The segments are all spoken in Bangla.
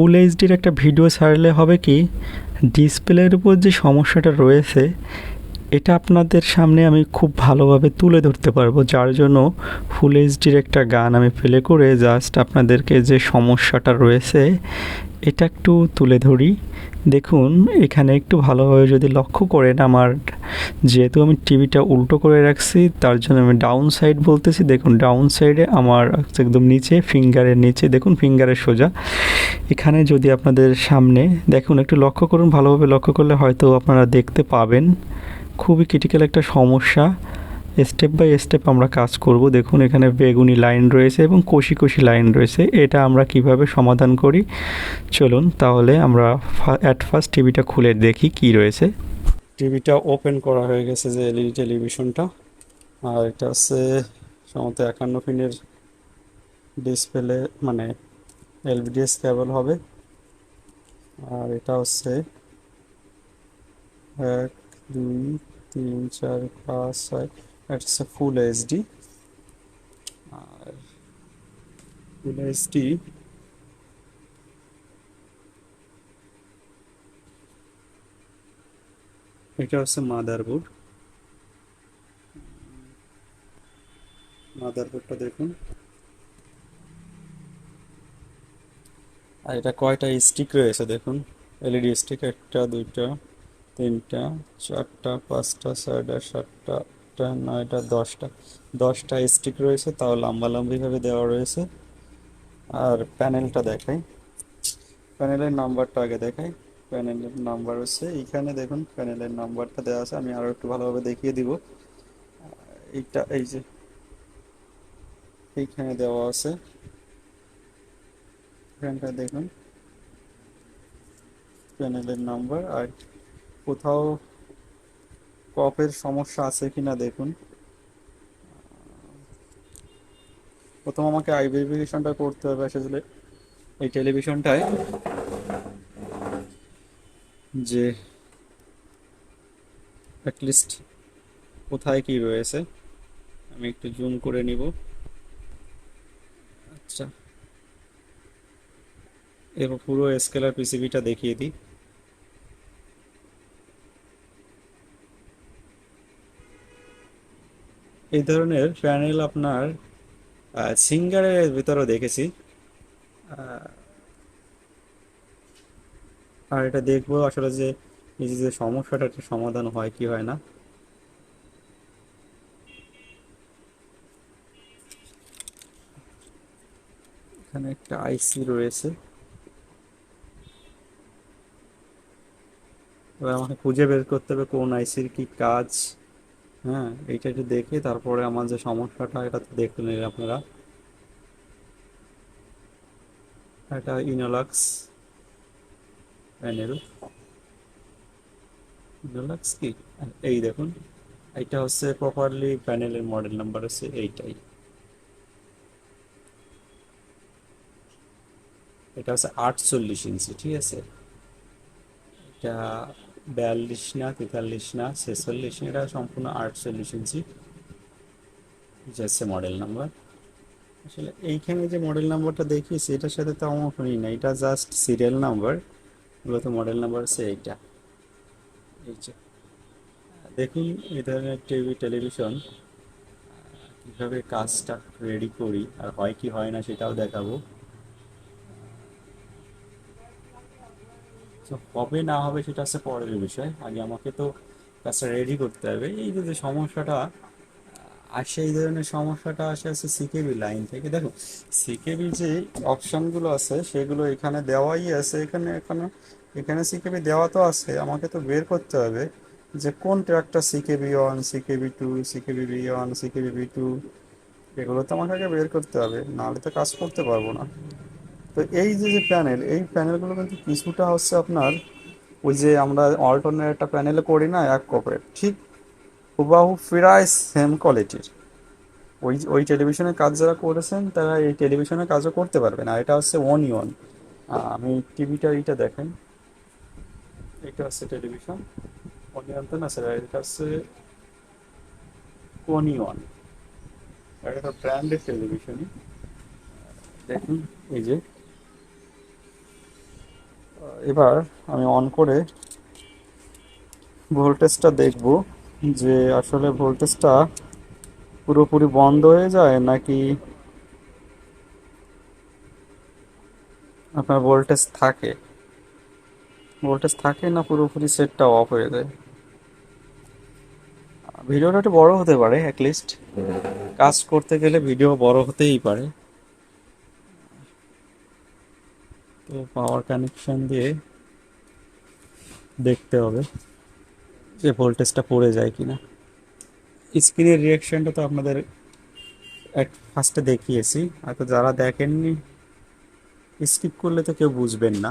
ফুল এইচডির একটা ভিডিও ছাড়লে হবে কি? ডিসপ্লের উপর যে সমস্যাটা রয়েছে, এটা আপনাদের সামনে আমি খুব ভালোভাবে তুলে ধরতে পারব। যার জন্য ফুল এইচডির একটা গান আমি প্লে করে জাস্ট আপনাদেরকে যে সমস্যাটা রয়েছে, এটা একটু তুলে ধরি। দেখুন, এখানে একটু ভালোভাবে যদি লক্ষ্য করেন আমার, যেহেতু আমি টিভিটা উল্টো করে রাখছি, তার জন্য আমি ডাউন সাইড বলতেছি। দেখুন, ডাউন সাইডে আমার একদম নিচে, ফিঙ্গারের নিচে, দেখুন ফিঙ্গারের সোজা। এখানে যদি আপনাদের সামনে, দেখুন একটু লক্ষ্য করুন, ভালোভাবে লক্ষ্য করলে হয়তো আপনারা দেখতে পাবেন। খুবই ক্রিটিক্যাল একটা সমস্যা। স্টেপ বাই স্টেপ আমরা কাজ করব। দেখুন, এখানে বেগুনি লাইন রয়েছে এবং কষি কষি লাইন রয়েছে। এটা আমরা কীভাবে সমাধান করি? চলুন, তাহলে আমরা অ্যাট ফার্স্ট টিভিটা খুলে দেখি কি রয়েছে। টিভিটা ওপেন করা হয়ে গেছে যে এলইডি টেলিভিশনটা আর এটা হচ্ছে সম্ভবত একান্ন পিনের ডিসপ্লে মানে এলভিডিএস কেবল হবে। আর এটা হচ্ছে এক, দুই, তিন, চার, পাঁচ, ছয় এটা হচ্ছে ফুল এইচডি আর ফুল এইচডি এটা হচ্ছে মাদারবোর্ড মাদারবোর্ডটা দেখুন। আর এটা কয়টা স্টিক রয়েছে দেখুন। এলইডি স্টিক একটা, দুইটা, তিনটা, চারটা, পাঁচটা, ছয়টা, সাতটা আটটা নয়টা, দশটা দশটা স্টিক রয়েছে, তাও লম্বা লম্বিভাবে দেওয়া রয়েছে। আর প্যানেলটা দেখাই। প্যানেলের নাম্বারটা আগে দেখাই। প্যানেলের নাম্বার হচ্ছে, এইখানে দেখুন প্যানেলের নাম্বারটা দেওয়া আছে, আমি আরও একটু ভালোভাবে দেখিয়ে দিব। এইটা, এই যে, এইখানে দেওয়া আছে। এখানটা দেখুন। প্যানেলের নাম্বার আর কোথাও কপের সমস্যা আছে কিনা দেখুন। প্রথম আমাকে আই ভেরিফিকেশনটা করতে হবে আসলে এই টেলিভিশনটায় যে অ্যাটলিস্ট কোথায় কি রয়েছে। আমি একটু জুম করে নিব। আচ্ছা। এবার পুরো স্কেলার পিসিবিটা দেখিয়ে দিই। এই ধরনের প্যানেল আপনার সিঙ্গারের ভিতরেও দেখেছি। আর এটা দেখব আসলে যে এই যে সমস্যাটা সমাধান হয় কি হয় না। এখানে একটা আইসি রয়েছে। এবার আমাকে খুঁজে বের করতে হবে কোন আইসির কি কাজ। হ্যাঁ এইটা একটু দেখে তারপরে আমার যে সমস্যাটা, এটা তো দেখতে নিন আপনারা। এটা ইনোলাক্স প্যানেল ইনোলাক্স কি? এই দেখুন, এইটা হচ্ছে প্রপারলি প্যানেলের মডেল নাম্বার হচ্ছে এইটাই। এটা হচ্ছে আটচল্লিশ ইঞ্চি, ঠিক আছে? এটা বিয়াল্লিশ না, তেতাল্লিশ না, ছেচল্লিশ এটা সম্পূর্ণ আটচল্লিশ ইঞ্চি। যাচ্ছে মডেল নাম্বার আসলে এইখানে যে মডেল নাম্বারটা দেখিয়েছি, এটার সাথে তো আমার কোনো না এটা জাস্ট সিরিয়াল নাম্বার মূলত মডেল নাম্বার হচ্ছে এইটা। এই যে, দেখুন এই ধরনের টিভি টেলিভিশন কীভাবে কাজটা রেডি করি, আর হয় কি হয় না সেটাও দেখাবো। তো কবে না হবে সেটা হচ্ছে পরের বিষয়। আগে আমাকে তো কাজটা রেডি করতে হবে। এই যে সমস্যাটা আসে এই ধরনের সমস্যাটা আসে আছে সিকেবি লাইন থেকে। দেখো সিকেবি যে অপশনগুলো আছে, সেগুলো এখানে দেওয়াই আছে। এখানে এখানে এখানে সিকেবি দেওয়া তো আছে। আমাকে তো বের করতে হবে যে কোন ট্র্যাকটা CKB one CKB two CKB B one CKB B two এগুলো তো আমাকে আগে বের করতে হবে। নাহলে তো কাজ করতে পারব না। তো এই যে যে প্যানেল এই প্যানেলগুলো কিন্তু কিছুটা হচ্ছে আপনার ওই যে আমরা অল্টারনেট একটা প্যানেলে করি না, এক কপের ঠিক হুবাহু ফিরায় সেম কোয়ালিটির ওই ওই টেলিভিশনের কাজ যারা করেছেন, তারা এই টেলিভিশনের কাজও করতে পারবেন আর এটা হচ্ছে ইউন আমি টিভিটা এইটা দেখেন। এটা হচ্ছে টেলিভিশন ইউন তো না স্যার এটা হচ্ছে ইউন এটা ব্র্যান্ডেড টেলিভিশনই দেখুন, এই যে। এবার আমি অন করে ভোল্টেজটা দেখব যে আসলে ভোল্টেজটা পুরোপুরি বন্ধ হয়ে যায় নাকি আপনার ভোল্টেজ থাকে? ভোল্টেজ থাকে না পুরোপুরি সেটটা অফ হয়ে যায়? ভিডিওটা একটু বড় হতে পারে অ্যাটলিস্ট কাজ করতে গেলে ভিডিও বড় হতেই পারে। তো পাওয়ার কানেকশন দিয়ে দেখতে হবে যে ভোল্টেজটা পড়ে যায় কিনা। স্ক্রিনের রিয়াকশনটা তো আপনাদের এক ফার্স্টে দেখিয়েছি হয়তো যারা দেখেননি স্কিপ করলে তো কেউ বুঝবেন না।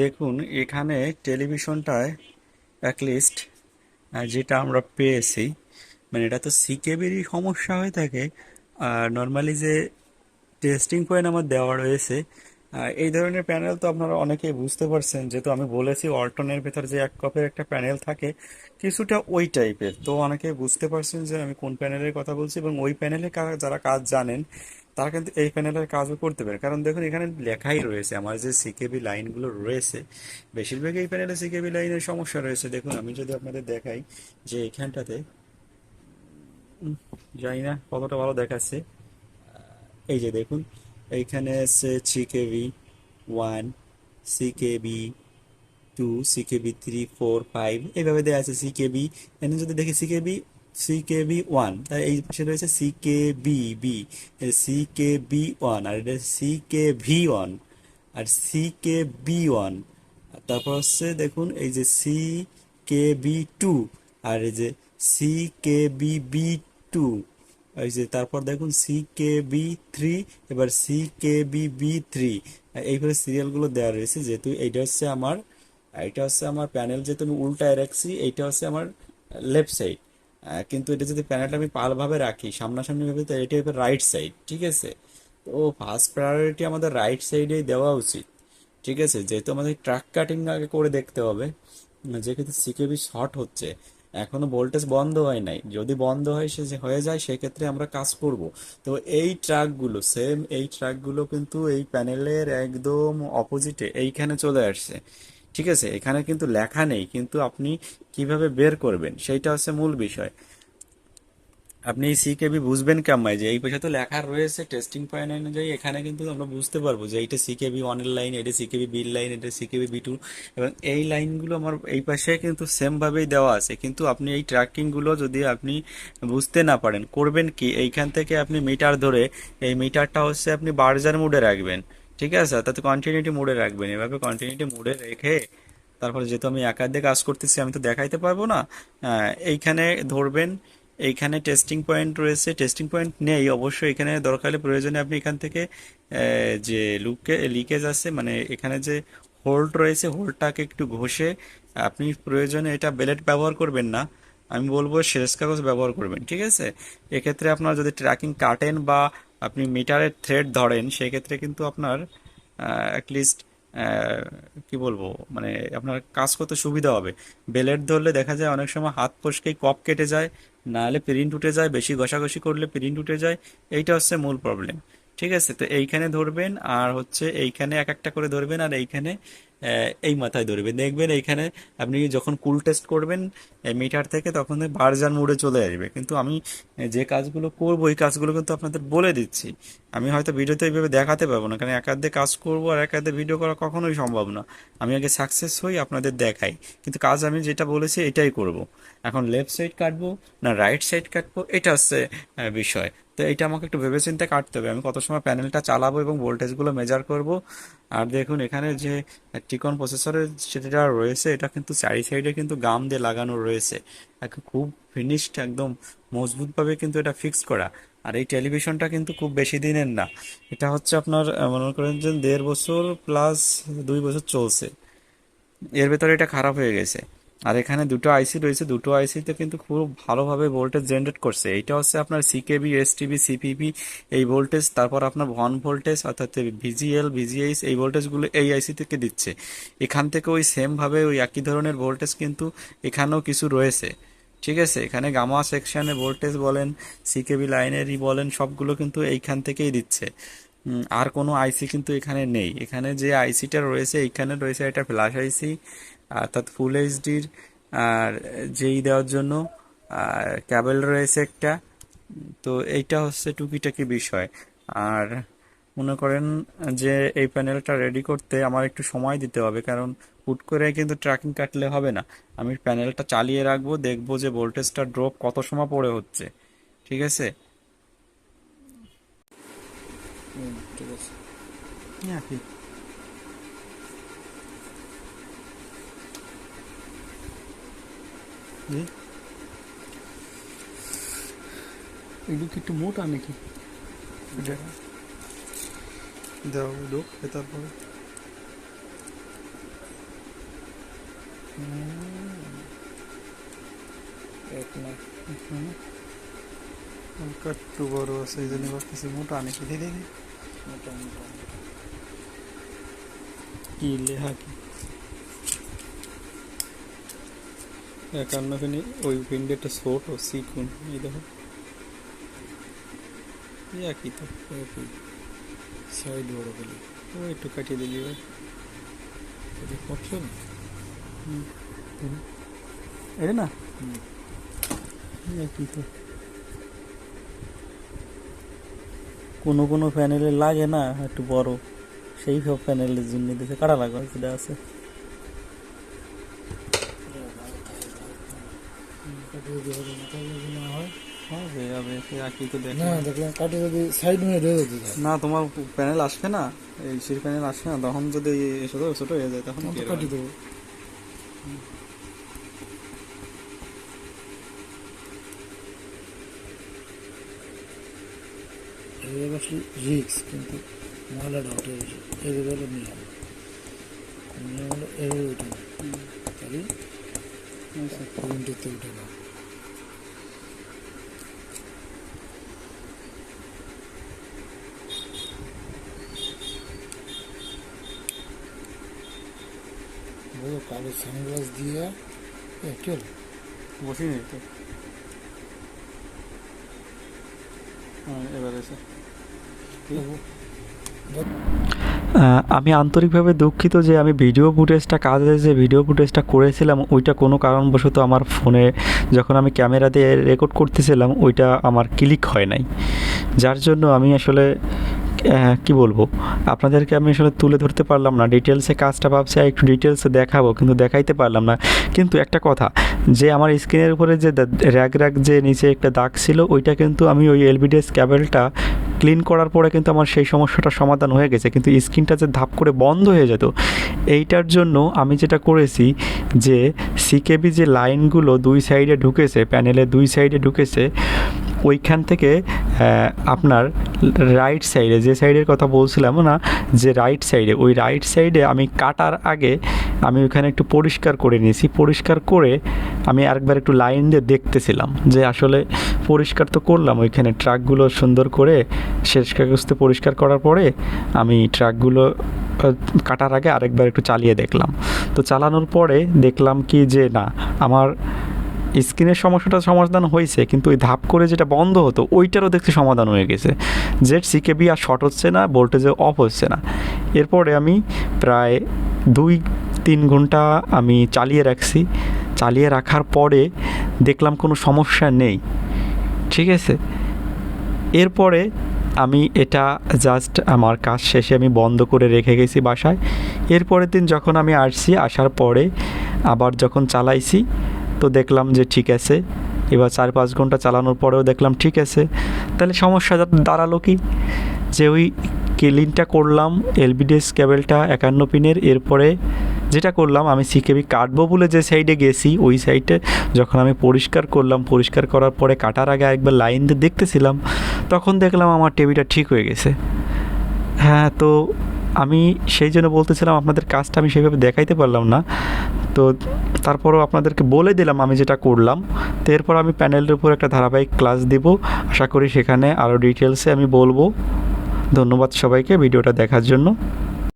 দেখুন, এখানে টেলিভিশনটায় অ্যাটলিস্ট যেটা আমরা পেয়েছি মানে এটা তো সিকেবিরই সমস্যা হয়ে থাকে। আর নর্মালি যে টেস্টিং পয়েন্ট আমার দেওয়া রয়েছে এই ধরনের প্যানেল তো আপনারা অনেকেই বুঝতে পারছেন। যেহেতু আমি বলেছি অল্টনের ভেতর যে এক কপের একটা প্যানেল থাকে, কিছুটা ওই টাইপের তো অনেকে বুঝতে পারছেন যে আমি কোন প্যানেলের কথা বলছি এবং ওই প্যানেলে যারা কাজ জানেন, তারা কিন্তু এই প্যানেলের কাজও করতে পারে। কারণ দেখুন, এখানে লেখাই রয়েছে, আমার যে সিকেবি লাইনগুলো রয়েছে বেশিরভাগ এই প্যানেলে সিকেবি লাইনের সমস্যা রয়েছে। দেখুন, আমি যদি আপনাদের দেখাই যে এখানটাতে জানি না কতটা ভালো দেখাচ্ছে এই যে দেখুন এইখানে আছে CKB one CKB two CKB three four five এইভাবে দেওয়া আছে সিকেবি এখানে যদি দেখি সিকেবি সিকেবি ওয়ান তাই এই পাশে রয়েছে সিকেবি বি সিকেবি ওয়ান আর এটা সিকেভি ওয়ান আর সিকেবি ওয়ান তারপর হচ্ছে দেখুন এই যে সি কে বি টু আর এই যে C K B B two এই যে তারপর দেখুন সি কে বি থ্রি এবার C K B B three এইভাবে সিরিয়ালগুলো দেওয়া রয়েছে, যেহেতু এইটা হচ্ছে আমার এটা হচ্ছে আমার প্যানেল যেহেতু আমি উল্টায় রাখছি এইটা হচ্ছে আমার লেফট সাইড কিন্তু এটা যদি প্যানেলটা আমি পালভাবে রাখি, সামনাসামনি ভাবে তো এটা হবে রাইট সাইড ঠিক আছে? তো ফার্স্ট প্রায়োরিটি আমাদের রাইট সাইডেই দেওয়া উচিত, ঠিক আছে? যেহেতু আমাদের ট্রাক কাটিং আগে করে দেখতে হবে যেক্ষেত্রে সিকেবি শর্ট হচ্ছে এখনও ভোল্টেজ বন্ধ হয় নাই। যদি বন্ধ হয়, সে হয়ে যায়, সেক্ষেত্রে আমরা কাজ করব। তো এই ট্রাকগুলো সেম এই ট্রাকগুলো কিন্তু এই প্যানেলের একদম অপোজিটে এইখানে চলে আসছে। ঠিক আছে? এখানে কিন্তু লেখা নেই, কিন্তু আপনি কীভাবে বের করবেন, সেইটা হচ্ছে মূল বিষয়। আপনি সিকেবি বুঝবেন কেমন যে এই পাশে তো লেখা রয়েছে টেস্টিং পয়েন্ট অনুযায়ী, এখানে কিন্তু আমরা বুঝতে পারব যে এইটা সিকেবি ওয়ানের লাইন এটা সিকেবি বির লাইন এটা সিকেবি বি টু এবং এই লাইনগুলো আমার এই পাশে কিন্তু সেমভাবেই দেওয়া আছে। কিন্তু আপনি এই ট্র্যাকিংগুলো যদি আপনি বুঝতে না পারেন, করবেন কি? এইখান থেকে আপনি মিটার ধরে এই মিটারটা হচ্ছে আপনি বার্জার মোডে রাখবেন। ঠিক আছে? তাতে কন্টিনিউটি মোডে রাখবেন। এভাবে কন্টিনিউটি মোডে রেখে তারপরে যেহেতু আমি একা দিয়ে কাজ করতেছি, আমি তো দেখাইতে পারব না এইখানে ধরবেন এইখানে টেস্টিং পয়েন্ট রয়েছে। টেস্টিং পয়েন্ট নেই, অবশ্যই এখানে দরকার প্রয়োজনে আপনি এখান থেকে যে লুকে লিকেজ আছে মানে এখানে যে হোল্ড রয়েছে হোল্ডটাকে একটু ঘষে আপনি প্রয়োজনে এটা বেলেট ব্যবহার করবেন না। আমি বলব শেষ কাগজ ব্যবহার করবেন, ঠিক আছে? এক্ষেত্রে আপনার যদি ট্র্যাকিং কাটেন বা আপনি মিটারের থ্রেড ধরেন, সেক্ষেত্রে কিন্তু আপনার অ্যাটলিস্ট কি বলব মানে আপনার কাজ করতে সুবিধা হবে। বেলেট ধরলে দেখা যায় অনেক সময় হাত ফসকেই কপ কেটে যায় নাহলে প্রিন্ট উঠে যায় বেশি ঘষাঘষি করলে প্রিন্ট উঠে যায় এইটা হচ্ছে মূল প্রবলেম ঠিক আছে, তো এইখানে ধরবেন আর হচ্ছে এইখানে এক একটা করে ধরবেন আর এইখানে এই মাথায় ধরবেন। দেখবেন এইখানে আপনি যখন কুল টেস্ট করবেন মিটার থেকে তখন বারজান মোডে চলে আসবে। কিন্তু আমি যে কাজগুলো করব এই কাজগুলো কিন্তু আপনাদের বলে দিচ্ছি। আমি হয়তো ভিডিওতে এইভাবে দেখাতে পারব না, কারণ একাধে কাজ করব আর একাধে ভিডিও করা কখনোই সম্ভব না। আমি আগে সাকসেস হই, আপনাদের দেখাই। কিন্তু কাজ আমি যেটা বলেছি, এটাই করব। এখন লেফট সাইড কাটবো না, রাইট সাইড কাটবো, এটা হচ্ছে বিষয়। তো এটা আমাকে একটু ভেবেচিন্তে কাটতে হবে। আমি কত সময় প্যানেলটা চালাবো এবং ভোল্টেজগুলো মেজার করব? আর দেখুন, এখানে যে টিকন প্রসেসরের যেটা রয়েছে, এটা কিন্তু চারি সাইডে কিন্তু গাম দিয়ে লাগানো রয়েছে। খুব ফিনিশড একদম মজবুতভাবে কিন্তু এটা ফিক্স করা। আর এই টেলিভিশনটা কিন্তু খুব বেশি দিনের না। এটা হচ্ছে আপনার মনে করেন যে দেড় বছর প্লাস দুই বছর চলছে। এর ভেতরে এটা খারাপ হয়ে গেছে। আর এখানে দুটো আইসি রয়েছে। দুটো আইসিতে কিন্তু খুব ভালোভাবে ভোল্টেজ জেনারেট করছে। এইটা হচ্ছে আপনার সিকেবি এসটিবি সিপিবি এই ভোল্টেজ তারপর আপনার ভন ভোল্টেজ অর্থাৎ ভিজিএল ভিজিএইচ এই ভোল্টেজগুলো এই আইসি থেকে দিচ্ছে। এখান থেকে ওই সেমভাবে ওই একই ধরনের ভোল্টেজ কিন্তু এখানেও কিছু রয়েছে। ঠিক আছে? এখানে গামা সেকশানে ভোল্টেজ বলেন সিকেবি লাইনেরই বলেন, সবগুলো কিন্তু এইখান থেকেই দিচ্ছে। আর কোনো আইসি কিন্তু এখানে নেই। এখানে যে আইসিটা রয়েছে, এইখানে রয়েছে একটা ফ্ল্যাশ আইসি অর্থাৎ ফুল এইচডির আর যেই দেওয়ার জন্য আর ক্যাবেল রয়েছে একটা। তো এইটা হচ্ছে টুকিটাকি বিষয়। আর মনে করেন যে এই প্যানেলটা রেডি করতে আমার একটু সময় দিতে হবে কারণ হুট করে কিন্তু ট্র্যাকিং কাটলে হবে না। আমি প্যানেলটা চালিয়ে রাখব দেখব যে ভোল্টেজটা ড্রপ কত সময় পড়ে হচ্ছে। ঠিক আছে? ঠিক আছে। একই এগুলো কি একটু মোটা নাকি দাও লোক তারপরে এক না হালকা একটু বড় আছে এই জন্য ভাবতেছি মোটা নাকি দিদি দিদি মোটামুটি কি লেখা কি একান্ন খানি ওই উইন্ডোটা ছোট সিকুন এই দেখো। একই তো একই। সাইড বড় বলে ও, একটু কাটিয়ে দিলি এটা অপশন এটা না? একই তো। কোনো কোনো প্যানেলে লাগে না, একটু বড়। সেই সব প্যানেলের জন্য দেখে কাটা লাগবে সেটা আছে। যদি হবে না যদি না হয়? হবে হবে সে একই তো দেখে। না দেখলাম কাটি যদি সাইড নিয়ে রয়ে যেতে যায় না তোমার প্যানেল আসবে না এই সির প্যানেল আসবে না তখন যদি ছোট ছোট হয়ে যায় তখন? কাটি দেবো। আসলে রিক্স কিন্তু উঠে না তাহলে উঠে না বলো কালো সানগ্লাস দিয়ে কি হলো হ্যাঁ, এবার এসে। আমি আন্তরিকভাবে দুঃখিত যে আমি ভিডিও ফুটেজটা কাজে যে ভিডিও ফুটেজটা করেছিলাম ওইটা কোনো কারণবশত আমার ফোনে যখন আমি ক্যামেরা দিয়ে রেকর্ড করতেছিলাম ওইটা আমার ক্লিক হয় নাই। যার জন্য আমি আসলে কি বলব? আপনাদেরকে আমি আসলে তুলে ধরতে পারলাম না। ডিটেলসে কাজটা ভাবছি একটু ডিটেলসে দেখাবো, কিন্তু দেখাইতে পারলাম না। কিন্তু একটা কথা, যে আমার স্ক্রিনের উপরে যে র্যাগ র্যাগ যে নিচে একটা দাগ ছিল, ওইটা কিন্তু আমি ওই এলবিডিএস ক্যাবেলটা ক্লিন করার পরে কিন্তু আমার সেই সমস্যাটার সমাধান হয়ে গেছে। কিন্তু স্ক্রিনটা যে ধাপ করে বন্ধ হয়ে যেত, এইটার জন্য আমি যেটা করেছি, যে সিকেবি যে লাইনগুলো দুই সাইডে ঢুকেছে প্যানেলে দুই সাইডে ঢুকেছে ওইখান থেকে আপনার রাইট সাইডে যে সাইডের কথা বলছিলাম না, যে রাইট সাইডে ওই রাইট সাইডে আমি কাটার আগে আমি ওইখানে একটু পরিষ্কার করে নিয়েছি। পরিষ্কার করে আমি আরেকবার একটু লাইন দিয়ে দেখতেছিলাম যে আসলে পরিষ্কার তো করলাম। ওইখানে ট্রাকগুলো সুন্দর করে শেষ কাগজতে পরিষ্কার করার পরে আমি ট্রাকগুলো কাটার আগে আরেকবার একটু চালিয়ে দেখলাম। তো চালানোর পরে দেখলাম কি যে না, আমার স্ক্রিনের সমস্যাটা সমাধান হয়েছে, কিন্তু ওই ধাপ করে যেটা বন্ধ হতো, ওইটারও দেখতে সমাধান হয়ে গেছে। জেড সিকেবি আর শর্ট হচ্ছে না ভোল্টেজে অফ হচ্ছে না। এরপরে আমি প্রায় দুই, তিন ঘণ্টা আমি চালিয়ে রাখছি। চালিয়ে রাখার পরে দেখলাম কোনো সমস্যা নেই, ঠিক আছে? এরপরে আমি এটা জাস্ট আমার কাজ শেষে আমি বন্ধ করে রেখে গেছি বাসায়। এরপরের দিন যখন আমি আসছি, আসার পরে আবার যখন চালাইছি তো দেখলাম যে ঠিক আছে। এবার চার পাঁচ ঘণ্টা চালানোর পরেও দেখলাম ঠিক আছে। তাহলে সমস্যা দাঁড়াল কি? যে ওই ক্লিনটা করলাম, এলবিডিএস কেবলটা একান্ন পিনের, এরপরে যেটা করলাম, আমি সিকেবি কাটবো বলে যে সাইডে গেছি, ওই সাইডে যখন আমি পরিষ্কার করলাম, পরিষ্কার করার পরে কাটার আগে একবার লাইন দেখতেছিলাম, তখন দেখলাম আমার টেবিটা ঠিক হয়ে গেছে। হ্যাঁ তো আমি সেই জন্য বলতেছিলাম আপনাদের কাজটা আমি সেইভাবে দেখাইতে পারলাম না। তো তারপরও আপনাদেরকে বলে দিলাম আমি যেটা করলাম। তো এরপর আমি প্যানেলের উপর একটা ধারাবাহিক ক্লাস দেব। আশা করি সেখানে আরও ডিটেলসে আমি বলব। ধন্যবাদ সবাইকে ভিডিওটা দেখার জন্য।